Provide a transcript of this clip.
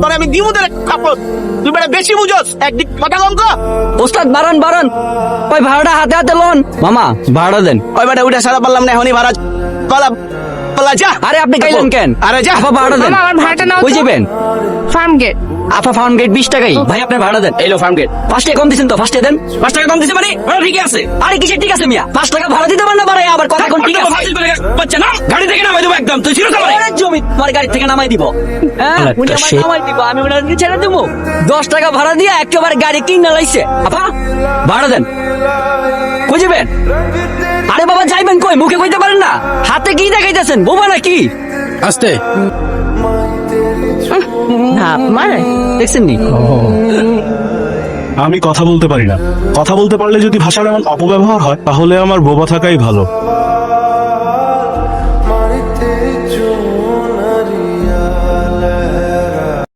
তোরে আমি দিমু তোরে কাপড়। তুই বেটা বেশি বুঝোস। একদিক কথা কম কর ওস্তাদ বারান বারান ওই ভাড়াটা হাতে হাতে লোন। মামা ভাড়া দেন। ওই বেটা উঠে সারা পারলাম না এখনই ভাড়া। পালা পালা যা। আরে আপনি গাইলেন কেন? আরে যা। আপা ভাড়া দেন। মামা, আমার ভাড়াটা নাও তো। কই যাবেন? Farm gate. আপা ফার্ম গেট বিশ টাকাই। ভাই আপনি ভাড়া দেন। এলো ফার্ম গেট। পাঁচ টাকা কম দিছেন তো ফার্স্টে দেন। পাঁচ টাকা কম দিছে মানে? ভাড়া ঠিকই আছে। আরে কিসের ঠিক আছে মিয়া? পাঁচ টাকা ভাড়া দিতে পারেন না বাড়াই আবার কথা কোন ঠিক আছে? বাচ্চা না? গাড়ি থেকে নামাই দেবো একদম। তুই ছিল তুমি তোমার গাড়ি থেকে নামাই দিব। হ্যাঁ উনি আমার নামাই দিব আমি উনার ছেড়ে দেবো। দশ টাকা ভাড়া দিয়ে একেবারে গাড়ি কিনে লাইছে। আপা ভাড়া দেন। খুঁজিবেন? আরে বাবা যাইবেন কই? মুখে কইতে পারেন না। হাতে কি দেখাইতেছেন? বোবা নাকি আস্তে। না মানে, দেখছেন নি আমি কথা বলতে পারি না। কথা বলতে পারলে যদি ভাষার এমন অপব্যবহার হয় তাহলে আমার বোবা থাকাই ভালো।